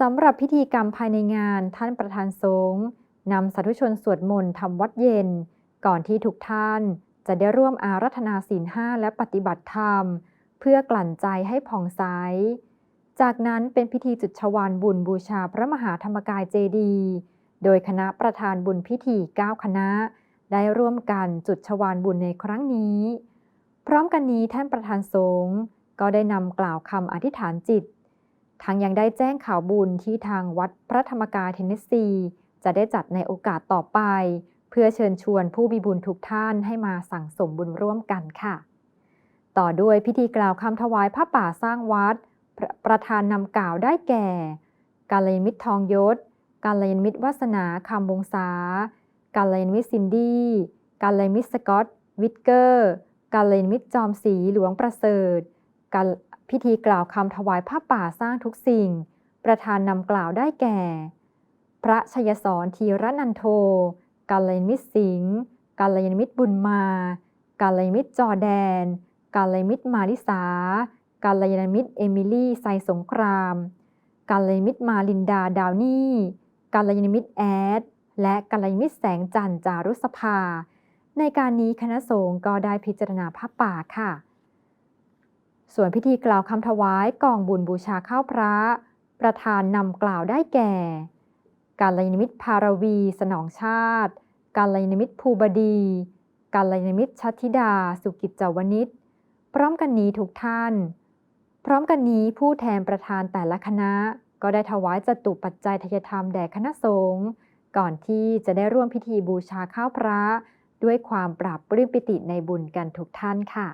สำหรับพิธีกรรมภายในงานท่านประธานสงฆ์นำสาธุชนสวดมนต์ทำวัดเย็น ก่อนที่ทุกท่านจะได้ร่วมอารัธนาศีลห้าและปฏิบัติธรรม เพื่อกลั่นใจให้ผ่องใส จากนั้นเป็นพิธีจุดชวานบุญบูชาพระมหาธรรมกายเจดีย์โดยคณะประธานบุญพิธี 9 คณะ ได้ร่วมกันจุดชวานบุญในครั้งนี้ พร้อมกันนี้ท่านประธานสงฆ์ก็ได้นำกล่าวคำอธิษฐานจิต ทั้งยังได้แจ้งข่าวบุญที่ทางวัดพระธรรมกายเทนเนสซี จะได้จัดในโอกาสต่อไป เพื่อเชิญชวนผู้มีบุญทุกท่านให้มาสั่งสมบุญร่วมกันค่ะ ต่อด้วยพิธีกล่าวคำถวายผ้าป่าสร้างวัดประประธานนำกล่าวได้แก่ กาลยมิตรทองยศ กาลยมิตรวาสนาคำวงศากาลยมิตรซินดี้กาลยมิตรสกอตวิทเกอร์ กาลยมิตรจอมศรีหลวงประเสริฐ พิธีกล่าวคำถวายผ้าป่าสร้างทุกสิ่ง ประธานนำกล่าวได้แก่ พระชยสอนทีรนันโทกาลยมิตรสิงห์กาลยมิตรบุญมากาลยมิตรจอแดน กาลยมิตรมาริสากาลยมิตรเอมิลี่ไซสงคราม กาลยมิตรมาลินดาดาวนี่กาลยมิตรแอด และกาลยมิตรแสงจันทร์จารุสภา ในการนี้คณะสงฆ์ก็ได้พิจารณาผ้าป่าค่ะ ส่วนพิธีกล่าวคำถวายกองบุญบูชาข้าวพระ ประธานนำกล่าวได้แก่ การลยมิตรพารวี สนองชาติ การลยมิตรภูบดี การลยมิตรชัติดา สุกิจจวนิชพร้อมกันนี้ทุกท่าน พร้อมกันนี้ผู้แทนประธานแต่ละคณะ ก็ได้ถวายจตุปัจจัยทยธรรมแด่คณะสงฆ์ก่อนที่จะได้ร่วมพิธีบูชาข้าวพระ ด้วยความปราบปลื้มปิติในบุญกันทุกท่านค่ะ